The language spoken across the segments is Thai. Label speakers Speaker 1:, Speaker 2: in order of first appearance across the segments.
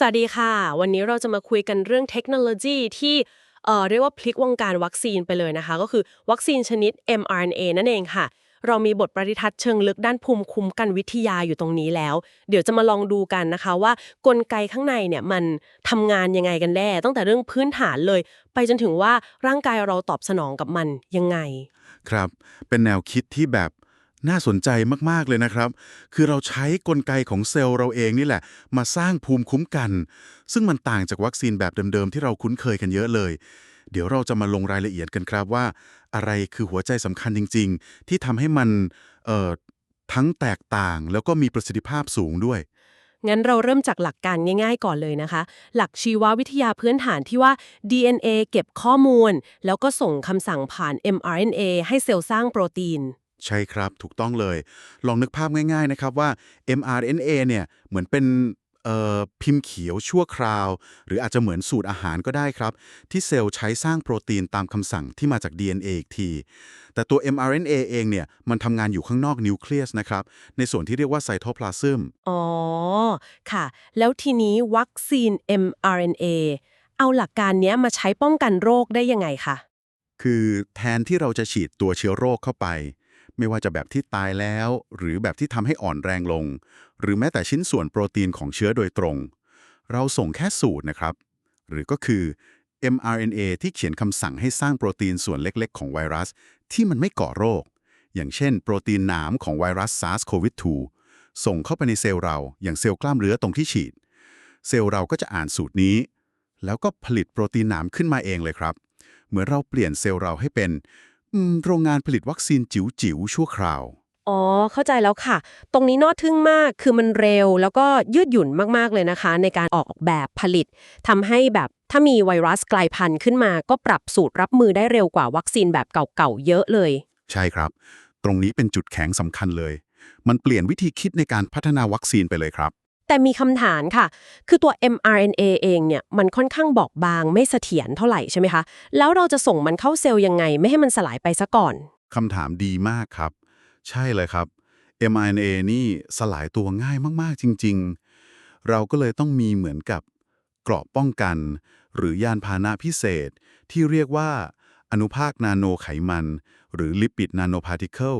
Speaker 1: สวัสดีค่ะ วันนี้เราจะมาคุยกันเรื่องเทคโนโลยีที่เอ่อเรียกว่าพลิกวงการวัคซีนไปเลยนะคะ ก็คือวัคซีนชนิด mRNA นั่นเองค่ะ เรามีบทประทัดเชิงลึกด้านภูมิคุ้มกันวิทยาอยู่ตรงนี้แล้ว เดี๋ยวจะมาลองดูกันนะคะว่ากลไกข้างในเนี่ยมันทำงานยังไงกันแน่ตั้งแต่เรื่องพื้นฐานเลย ไปจนถึงว่าร่างกายเราตอบสนองกับมันยังไง
Speaker 2: ครับ เป็นแนวคิดที่แบบ น่าสนใจมาก ๆ เลยนะครับ คือเราใช้กลไกของเซลล์เราเองนี่แหละ มาสร้างภูมิคุ้มกัน ซึ่งมันต่างจากวัคซีนแบบเดิม ๆ ที่เราคุ้นเคยกันเยอะเลย เดี๋ยวเราจะมาลงรายละเอียดกันครับว่า อะไรคือหัวใจสำคัญจริง ๆ ที่ทำให้มันเอ่อทั้งแตกต่างแล้วก็มีประสิทธิภาพสูงด้วย
Speaker 1: งั้นเราเริ่มจากหลักการง่ายๆก่อนเลยนะคะ หลักชีววิทยาพื้นฐานที่ว่า DNA เก็บข้อมูล แล้วก็ส่งคำสั่งผ่าน mRNA ให้เซลล์สร้างโปรตีน
Speaker 2: ใช่ครับถูกต้องเลย ลองนึกภาพง่ายๆนะครับว่า mRNA เนี่ยเหมือนเป็นเอ่อพิมพ์เขียวชั่วคราว หรืออาจจะเหมือนสูตรอาหารก็ได้ครับ ที่เซลล์ใช้สร้างโปรตีนตามคำสั่งที่มาจาก DNA อีกที แต่ตัว mRNA เองเนี่ยมันทำงานอยู่ข้างนอกนิวเคลียสนะครับ ในส่วนที่เรียกว่าไซโทพลาซึม
Speaker 1: อ๋อ ค่ะ แล้วทีนี้วัคซีน mRNA เอาหลักการเนี้ยมาใช้ป้องกันโรคได้ยังไงคะ
Speaker 2: คือแทนที่เราจะฉีดตัวเชื้อโรคเข้าไป ไม่ว่าจะแบบที่ตายแล้ว หรือแบบที่ทำให้อ่อนแรงลง หรือแม้แต่ชิ้นส่วนโปรตีนของเชื้อโดยตรง เราส่งแค่สูตรนะครับ หรือก็คือ mRNA ที่เขียนคำสั่งให้สร้างโปรตีนส่วนเล็กๆ ของไวรัส ที่มันไม่ก่อโรค อย่างเช่น โปรตีนหนามของไวรัส SARS-CoV-2 ส่งเข้าไปในเซลล์เรา อย่างเซลล์กล้ามเนื้อตรงที่ฉีด เซลล์เราก็จะอ่านสูตรนี้ แล้วก็ผลิตโปรตีนหนามขึ้นมาเองเลยครับ เหมือนเราเปลี่ยนเซลล์เราให้เป็น อืมโรงงานผลิตวัคซีนจิ๋วๆชั่วคราว
Speaker 1: อ๋อ เข้าใจแล้วค่ะ ตรงนี้น่าทึ่งมาก คือมันเร็ว แล้วก็ยืดหยุ่นมากๆเลยนะคะ ในการออกแบบผลิตทำให้แบบถ้ามีไวรัสกลายพันธุ์ขึ้นมา ก็ปรับสูตรรับมือได้เร็วกว่าวัคซีนแบบเก่าๆเยอะเลย
Speaker 2: ใช่ครับ ตรงนี้เป็นจุดแข็งสำคัญเลย มันเปลี่ยนวิธีคิดในการพัฒนาวัคซีนไปเลยครับ
Speaker 1: แต่มีคำถามค่ะ คือตัว mRNA เองเนี่ยมันค่อนข้างบอบบางไม่เสถียรเท่าไหร่ใช่ไหมคะ แล้วเราจะส่งมันเข้าเซลล์ยังไง ไม่ให้มันสลายไปซะก่อน
Speaker 2: คำถามดีมากครับ ใช่เลยครับ mRNA นี่สลายตัวง่ายมากๆจริง ๆ เราก็เลยต้องมีเหมือนกับเกราะป้องกัน หรือยานพาหนะพิเศษ ที่เรียกว่าอนุภาคนาโนไขมัน หรือลิปิดนาโนพาร์ติเคิล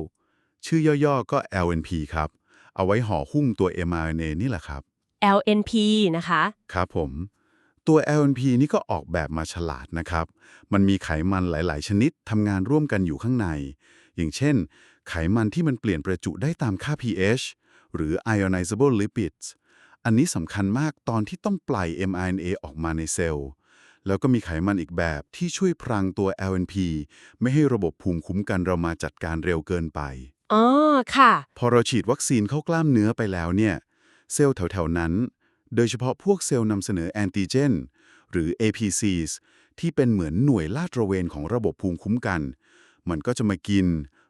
Speaker 2: ชื่อย่อๆก็ LNP ครับ เอาไว้ห่อหุ้มตัว mRNA นี่แหละครับ
Speaker 1: LNP นะคะ
Speaker 2: ครับผม ตัว LNP นี่ก็ออกแบบมาฉลาดนะครับ มันมีไขมันหลาย ๆ ชนิดทำงานร่วมกันอยู่ข้างใน อย่างเช่น ไขมันที่มันเปลี่ยนประจุได้ตามค่า pH หรือ ionizable lipids อันนี้สำคัญมากตอนที่ต้องปล่อย mRNA ออกมาในเซลล์ แล้วก็มีไขมันอีกแบบที่ช่วยพรางตัว LNP ไม่ให้ระบบภูมิคุ้มกันเรามาจัดการเร็วเกินไป
Speaker 1: อ๋อค่ะ
Speaker 2: พอเราฉีดวัคซีนเข้ากล้ามเนื้อไปแล้วเนี่ย เซลล์แถวๆนั้น โดยเฉพาะพวกเซลล์นำเสนอแอนติเจน หรือ APCs ที่เป็นเหมือนหน่วยลาดตระเวนของระบบภูมิคุ้มกัน มันก็จะมากิน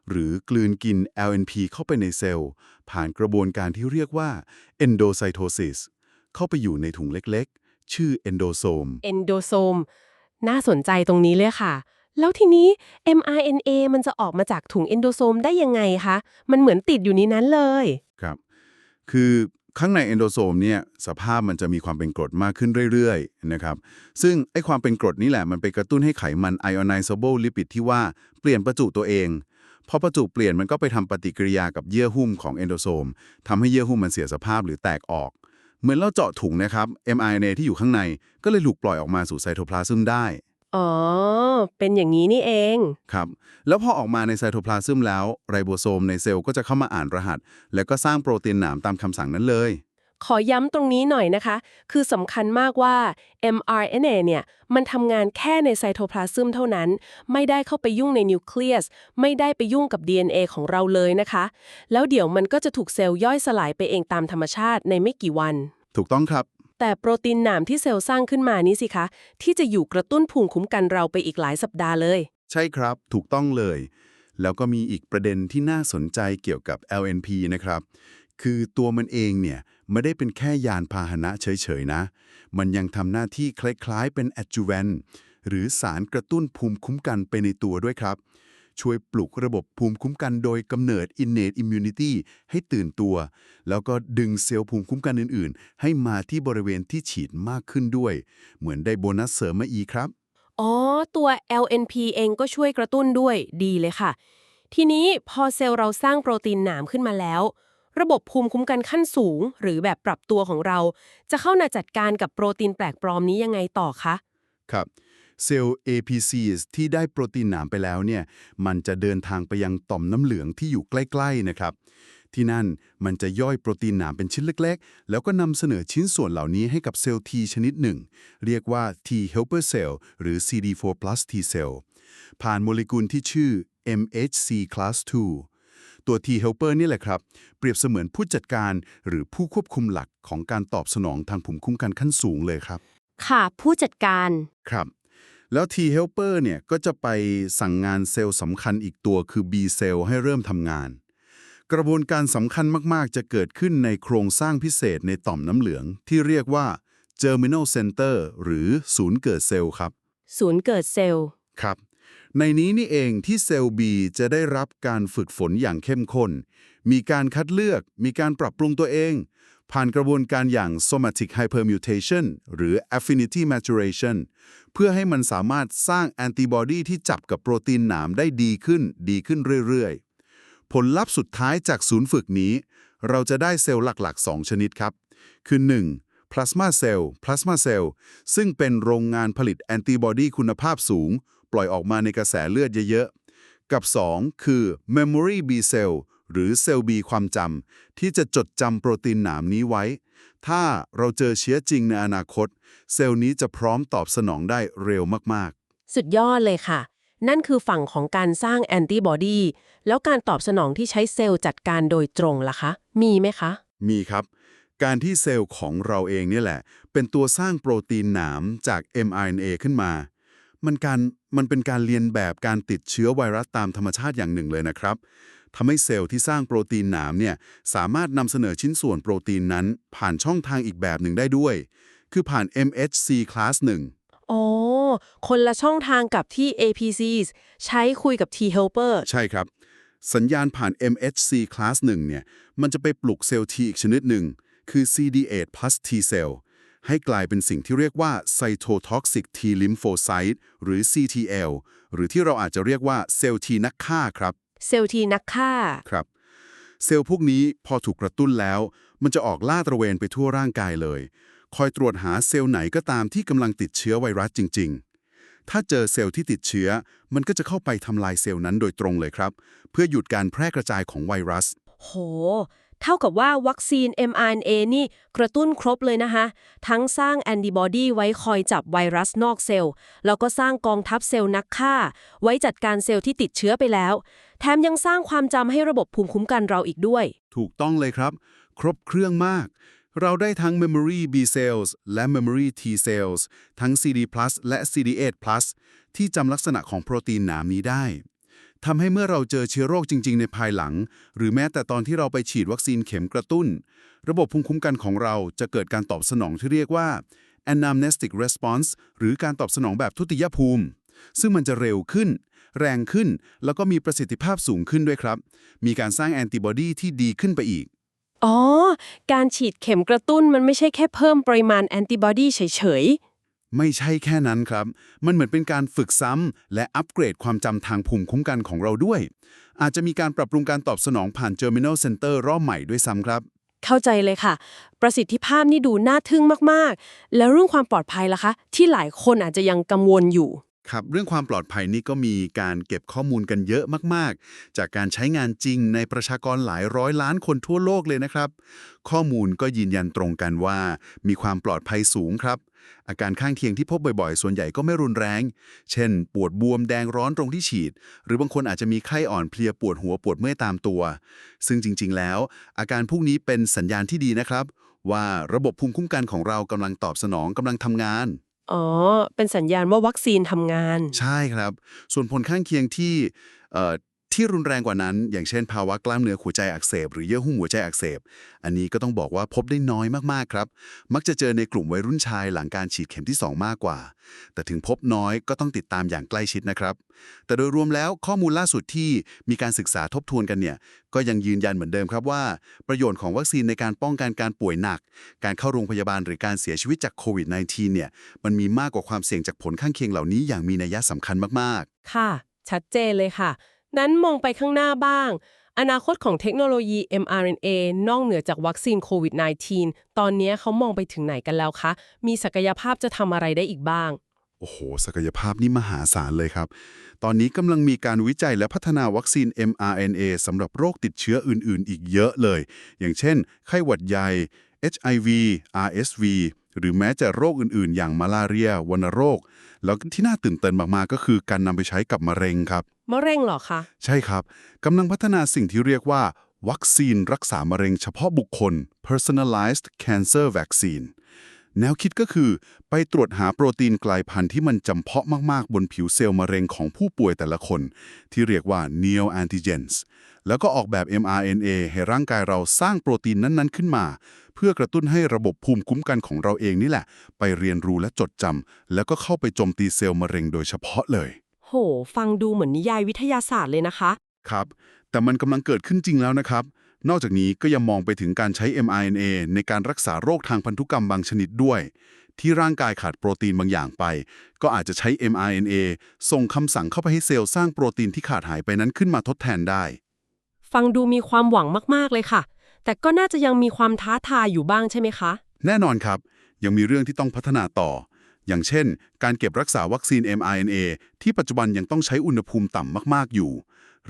Speaker 2: หรือกลืนกิน LNP เข้าไปในเซลล์ ผ่านกระบวนการที่เรียกว่า endocytosis เข้าไปอยู่ในถุงเล็กๆ ชื่อ endosome
Speaker 1: endosome น่าสนใจตรงนี้เลยค่ะ แล้วทีนี้ mRNA มันจะออกมาจากถุง endosome ได้ยังไงคะ มันเหมือนติดอยู่ในนั้นเลย
Speaker 2: ครับ คือข้างในเอนโดโซมเนี่ยสภาพมันจะมีความเป็นกรดมากขึ้นเรื่อยๆนะครับ ซึ่งไอ้ความเป็นกรดนี่แหละมันไปกระตุ้นให้ไขมัน ionizable lipid ที่ว่าเปลี่ยนประจุตัวเอง พอประจุเปลี่ยนมันก็ไปทำปฏิกิริยากับเยื่อหุ้มของเอนโดโซมทำให้เยื่อหุ้มมันเสียสภาพหรือแตกออก เหมือนเราเจาะถุงนะครับ mRNA ที่อยู่ข้างในก็เลยถูกปล่อยออกมาสู่ไซโทพลาซึมได้
Speaker 1: อ๋อ เป็นอย่างนี้นี่เอง
Speaker 2: ครับ แล้วพอออกมาในไซโทพลาซึมแล้วไรโบโซมในเซลล์ก็จะเข้ามาอ่านรหัส แล้วก็สร้างโปรตีนหนามตามคำสั่งนั้นเลย
Speaker 1: ขอย้ำตรงนี้หน่อยนะคะ คือสำคัญมากว่า mRNA เนี่ย มันทำงานแค่ในไซโทพลาซึมเท่านั้น ไม่ได้เข้าไปยุ่งในนิวเคลียส ไม่ได้ไปยุ่งกับ DNA ของเราเลยนะคะ แล้วเดี๋ยวมันก็จะถูกเซลล์ย่อยสลายไปเองตามธรรมชาติในไม่กี่วัน
Speaker 2: ถูกต้องครับ
Speaker 1: แต่โปรตีนหนามที่เซลล์สร้างขึ้นมานี้สิคะ ที่จะอยู่กระตุ้นภูมิคุ้มกันเราไปอีกหลายสัปดาห์เลย
Speaker 2: ใช่ครับ ถูกต้องเลย แล้วก็มีอีกประเด็นที่น่าสนใจเกี่ยวกับ LNP นะครับ คือตัวมันเองเนี่ยไม่ได้เป็นแค่ยานพาหนะเฉยๆนะ มันยังทำหน้าที่คล้ายๆเป็น adjuvant หรือสารกระตุ้นภูมิคุ้มกันไปในตัวด้วยครับ ช่วยปลุกระบบภูมิคุ้มกันโดยกำเนิด innate immunity ให้ตื่นตัว แล้วก็ดึงเซลล์ภูมิคุ้มกันอื่น ๆ ให้มาที่บริเวณที่ฉีดมากขึ้นด้วย เหมือนได้โบนัสเสริมมาอีกครับ
Speaker 1: อ๋อ ตัว LNP เองก็ช่วยกระตุ้นด้วยดีเลยค่ะ ทีนี้พอเซลล์เราสร้างโปรตีนหนามขึ้นมาแล้วระบบภูมิคุ้มกันขั้นสูง หรือแบบปรับตัวของเรา จะเข้ามาจัดการกับโปรตีนแปลกปลอมนี้ยังไงต่อคะ
Speaker 2: ครับ เซลล์ APCs ที่ได้โปรตีนหนามไปแล้วเนี่ยมันจะเดินทางไปยังต่อมน้ำเหลืองที่อยู่ใกล้ ๆ นะครับ ที่นั่นมันจะย่อยโปรตีนหนามเป็นชิ้นเล็ก ๆ แล้วก็นำเสนอชิ้นส่วนเหล่านี้ให้กับเซลล์ T ชนิดหนึ่ง เรียกว่า T helper cell หรือ CD4 plus T cell ผ่านโมเลกุลที่ชื่อ MHC class 2ตัว T helper นี่แหละครับ เปรียบเสมือนผู้จัดการหรือผู้ควบคุมหลักของการตอบสนองทางภูมิคุ้มกันขั้นสูงเลยครับ
Speaker 1: ค่ะ ผู้จัดการ
Speaker 2: ครับ แล้ว T helper เนี่ยก็จะไปสั่งงานเซลล์สำคัญอีกตัวคือ B cell ให้เริ่มทำงาน กระบวนการสำคัญมาก ๆ จะเกิดขึ้นในโครงสร้างพิเศษในต่อมน้ำเหลือง ที่เรียกว่า Germinal Center หรือศูนย์เกิดเซลล์ครับ
Speaker 1: ศูนย์เกิดเซลล์
Speaker 2: ครับ ในนี้นี่เองที่เซลล์ B จะได้รับการฝึกฝนอย่างเข้มข้น มีการคัดเลือก มีการปรับปรุงตัวเอง ผ่านกระบวนการอย่าง somatic hypermutation หรือ affinity maturation เพื่อให้มันสามารถสร้างแอนติบอดีที่จับกับโปรตีนหนามได้ดีขึ้น ดีขึ้นเรื่อยๆ ผลลัพธ์สุดท้ายจากศูนย์ฝึกนี้ เราจะได้เซลล์หลัก ๆ 2 ชนิดครับ คือ 1. พลาสมาเซลล์พลาสมาเซลล์ซึ่งเป็นโรงงานผลิตแอนติบอดีคุณภาพสูง ปล่อยออกมาในกระแสเลือดเยอะๆ กับ 2 คือ Memory B cell หรือเซลล์ B ความจำที่จะจดจำโปรตีนหนามนี้ไว้ ถ้าเราเจอเชื้อจริงในอนาคต เซลล์นี้จะพร้อมตอบสนองได้เร็วมาก
Speaker 1: สุดยอดเลยค่ะ นั่นคือฝั่งของการสร้างแอนติบอดีแล้วการตอบสนองที่ใช้เซลล์จัดการโดยตรงล่ะคะ มีไหมคะ
Speaker 2: ๆมีครับ การที่เซลล์ของเราเองเนี่ยแหละ เป็นตัวสร้างโปรตีนหนามจาก mRNA ขึ้นมามันการมันเป็นการเรียนแบบการติดเชื้อไวรัสตามธรรมชาติอย่างหนึ่งเลยนะครับ ทำให้เซลล์ที่สร้างโปรตีนหนามเนี่ยสามารถนำเสนอชิ้นส่วนโปรตีนนั้น ผ่านช่องทางอีกแบบหนึ่งได้ด้วย คือผ่าน MHC class 1
Speaker 1: อ๋อ คนละช่องทางกับที่ APCs ใช้คุยกับ T helper
Speaker 2: ใช่ครับ สัญญาณผ่าน MHC class 1เนี่ยมันจะไปปลุกเซลล์ T อีกชนิดหนึ่ง คือ CD8 plus T cell ให้กลายเป็นสิ่งที่เรียกว่า cytotoxic T lymphocyte หรือ CTL หรือที่เราอาจจะเรียกว่าเซลล์ T นักฆ่าครับ
Speaker 1: เซลล์ทีนักฆ่า
Speaker 2: ครับ เซลล์พวกนี้พอถูกกระตุ้นแล้ว มันจะออกล่าตระเวนไปทั่วร่างกายเลย คอยตรวจหาเซลล์ไหนก็ตามที่กำลังติดเชื้อไวรัสจริง ๆ ถ้าเจอเซลล์ที่ติดเชื้อ มันก็จะเข้าไปทำลายเซลล์นั้นโดยตรงเลยครับ เพื่อหยุดการแพร่กระจายของไวรัส
Speaker 1: โห เท่ากับว่าวัคซีน mRNA นี่กระตุ้นครบเลยนะคะ ทั้งสร้างแอนติบอดีไว้คอยจับไวรัสนอกเซลล์ แล้วก็สร้างกองทัพเซลล์นักฆ่า ไว้จัดการเซลล์ที่ติดเชื้อไปแล้ว แถมยังสร้างความจำให้ระบบภูมิคุ้มกันเราอีกด้วย
Speaker 2: ถูกต้องเลยครับ ครบเครื่องมาก เราได้ทั้ง Memory B cells และ Memory T cells ทั้ง CD+ และ CD8+ ที่จำลักษณะของโปรตีนหนามนี้ได้ ทำให้เมื่อเราเจอเชื้อโรคจริง ๆ ในภายหลัง หรือแม้แต่ตอนที่เราไปฉีดวัคซีนเข็มกระตุ้น ระบบภูมิคุ้มกันของเราจะเกิดการตอบสนองที่เรียกว่า anamnestic response หรือการตอบสนองแบบทุติยภูมิ ซึ่งมันจะเร็วขึ้น แรงขึ้น แล้วก็มีประสิทธิภาพสูงขึ้นด้วยครับ มีการสร้างแอนติบอดีที่ดีขึ้นไปอีก
Speaker 1: อ๋อ การฉีดเข็มกระตุ้นมันไม่ใช่แค่เพิ่มปริมาณแอนติบอดีเฉย
Speaker 2: ไม่ใช่แค่นั้นครับ มันเหมือนเป็นการฝึกซ้ำและอัปเกรดความจำทางภูมิคุ้มกันของเราด้วย อาจจะมีการปรับปรุงการตอบสนองผ่าน Germinal Center รอบใหม่ด้วยซ้ำครับ
Speaker 1: เข้าใจเลยค่ะ ประสิทธิภาพนี่ดูน่าทึ่งมาก ๆ แล้วเรื่องความปลอดภัยล่ะคะ ที่หลายคนอาจจะยังกังวลอยู่
Speaker 2: ครับเรื่องความปลอดภัยนี่ก็มีการเก็บข้อมูลกันเยอะมาก ๆ จากการใช้งานจริงในประชากรหลายร้อยล้านคนทั่วโลกเลยนะครับ ข้อมูลก็ยืนยันตรงกันว่า มีความปลอดภัยสูงครับ อาการข้างเคียงที่พบบ่อยๆ ส่วนใหญ่ก็ไม่รุนแรง เช่น ปวดบวมแดงร้อนตรงที่ฉีด หรือบางคนอาจจะมีไข้อ่อนเพลียปวดหัวปวดเมื่อยตามตัว ซึ่งจริง ๆ แล้ว อาการพวกนี้เป็นสัญญาณที่ดีนะครับ ว่าระบบภูมิคุ้มกันของเรากำลังตอบสนองกำลังทำงาน
Speaker 1: อ๋อ เป็นสัญญาณว่าวัคซีนทำงาน
Speaker 2: ใช่ครับ ส่วนผลข้างเคียงที่เที่รุนแรงกว่านั้น อย่างเช่น ภาวะกล้ามเนื้อหัวใจอักเสบ หรือเยื่อหุ้มหัวใจอักเสบ อันนี้ก็ต้องบอกว่าพบได้น้อยมากๆครับ มักจะเจอในกลุ่มวัยรุ่นชายหลังการฉีดเข็มที่ 2 มากกว่า แต่ถึงพบน้อยก็ต้องติดตามอย่างใกล้ชิดนะครับ แต่โดยรวมแล้วข้อมูลล่าสุดที่มีการศึกษาทบทวนกันเนี่ย ก็ยังยืนยันเหมือนเดิมครับว่า ประโยชน์ของวัคซีนในการป้องกันการป่วยหนัก การเข้าโรงพยาบาลหรือการเสียชีวิตจากโควิด -19 เนี่ย มันมีมากกว่าความเสี่ยงจากผลข้างเคียงเหล่านี้อย่างมีนัยสำคัญมาก
Speaker 1: ค่ะ ชัดเจนเลยค่ะ นั้นมองไปข้างหน้าบ้าง อนาคตของเทคโนโลยี mRNA นอกเหนือจากวัคซีนโควิด -19 ตอนนี้เขามองไปถึงไหนกันแล้วคะ มีศักยภาพจะทำอะไรได้อีกบ้าง
Speaker 2: โอ้โห ศักยภาพนี่มหาศาลเลยครับ ตอนนี้กำลังมีการวิจัยและพัฒนาวัคซีน mRNA สำหรับโรคติดเชื้ออื่น ๆ อีกเยอะเลย อย่างเช่น ไข้หวัดใหญ่ HIV RSV หรือแม้แต่โรคอื่น ๆ อย่างมาลาเรียวัณโรค แล้วที่น่าตื่นเต้นมากๆก็คือการนำไปใช้กับมะเร็งครับ
Speaker 1: มะเร็งเหรอคะ
Speaker 2: ใช่ครับกำลังพัฒนาสิ่งที่เรียกว่า วัคซีนรักษามะเร็งเฉพาะบุคคล personalized cancer vaccine แนวคิดก็คือไปตรวจหาโปรตีนกลายพันธุ์ที่มันจำเพาะมาก ๆ บนผิวเซลล์มะเร็งของผู้ป่วยแต่ละคน ที่เรียกว่า neoantigens แล้วก็ออกแบบ mRNA ให้ร่างกายเราสร้างโปรตีนนั้น ๆ ขึ้นมา เพื่อกระตุ้นให้ระบบภูมิคุ้มกันของเราเองนี่แหละ ไปเรียนรู้และจดจำแล้วก็เข้าไปโจมตีเซลล์มะเร็งโดยเฉพาะเลย
Speaker 1: โห ฟังดูเหมือนนิยายวิทยาศาสตร์เลยนะคะ
Speaker 2: ครับ แต่มันกำลังเกิดขึ้นจริงแล้วนะครับ นอกจากนี้ก็ยังมองไปถึงการใช้ mRNA ในการรักษาโรคทางพันธุกรรมบางชนิดด้วย ที่ร่างกายขาดโปรตีนบางอย่างไป ก็อาจจะใช้ mRNA ส่งคำสั่งเข้าไปให้เซลล์สร้างโปรตีนที่ขาดหายไปนั้นขึ้นมาทดแทนได้
Speaker 1: ฟังดูมีความหวังมาก ๆ เลยค่ะ แต่ก็น่าจะยังมีความท้าทายอยู่บ้างใช่ไหมคะ
Speaker 2: แน่นอนครับ ยังมีเรื่องที่ต้องพัฒนาต่อ อย่างเช่น การเก็บรักษาวัคซีน mRNA ที่ปัจจุบันยังต้องใช้อุณหภูมิต่ำมาก ๆ อยู่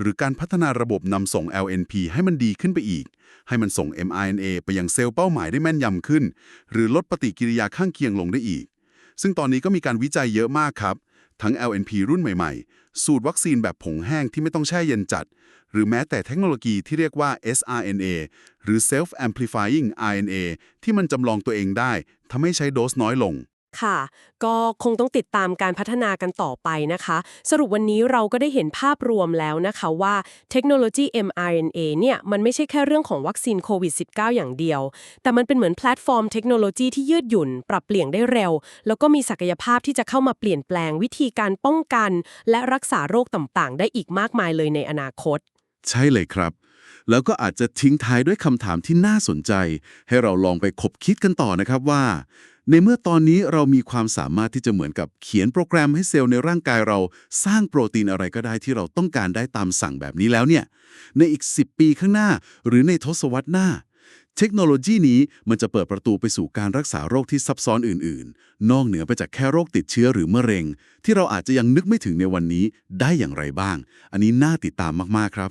Speaker 2: หรือการพัฒนาระบบนำส่ง LNP ให้มันดีขึ้นไปอีก ให้มันส่ง mRNA ไปยังเซลล์เป้าหมายได้แม่นยำขึ้น หรือลดปฏิกิริยาข้างเคียงลงได้อีก ซึ่งตอนนี้ก็มีการวิจัยเยอะมากครับ ทั้ง LNP รุ่นใหม่ๆ สูตรวัคซีนแบบผงแห้งที่ไม่ต้องแช่เย็นจัด หรือแม้แต่เทคโนโลยีที่เรียกว่า sRNA หรือ Self Amplifying RNA ที่มันจำลองตัวเองได้ทำให้ใช้โดสน้อยลง
Speaker 1: ค่ะ ก็คงต้องติดตามการพัฒนากันต่อไปนะคะ สรุปวันนี้เราก็ได้เห็นภาพรวมแล้วนะคะว่าเทคโนโลยี mRNA เนี่ย มันไม่ใช่แค่เรื่องของวัคซีนโควิด -19 อย่างเดียว แต่มันเป็นเหมือนแพลตฟอร์มเทคโนโลยีที่ยืดหยุ่น ปรับเปลี่ยนได้เร็ว แล้วก็มีศักยภาพที่จะเข้ามาเปลี่ยนแปลงวิธีการป้องกัน และรักษาโรคต่างๆ ได้อีกมากมายเลยในอนาคต
Speaker 3: ใช่เลยครับ แล้วก็อาจจะทิ้งท้ายด้วยคำถามที่น่าสนใจ ให้เราลองไปคบคิดกันต่อนะครับว่า ในเมื่อตอนนี้เรามีความสามารถที่จะเหมือนกับเขียนโปรแกรมให้เซลล์ในร่างกายเราสร้างโปรตีนอะไรก็ได้ที่เราต้องการได้ตามสั่งแบบนี้แล้วเนี่ย ในอีก 10 ปีข้างหน้า หรือในทศวรรษหน้า เทคโนโลยีนี้มันจะเปิดประตูไปสู่การรักษาโรคที่ซับซ้อนอื่น ๆ นอกเหนือไปจากแค่โรคติดเชื้อหรือมะเร็ง ที่เราอาจจะยังนึกไม่ถึงในวันนี้ได้อย่างไรบ้าง อันนี้น่าติดตามมากๆครับ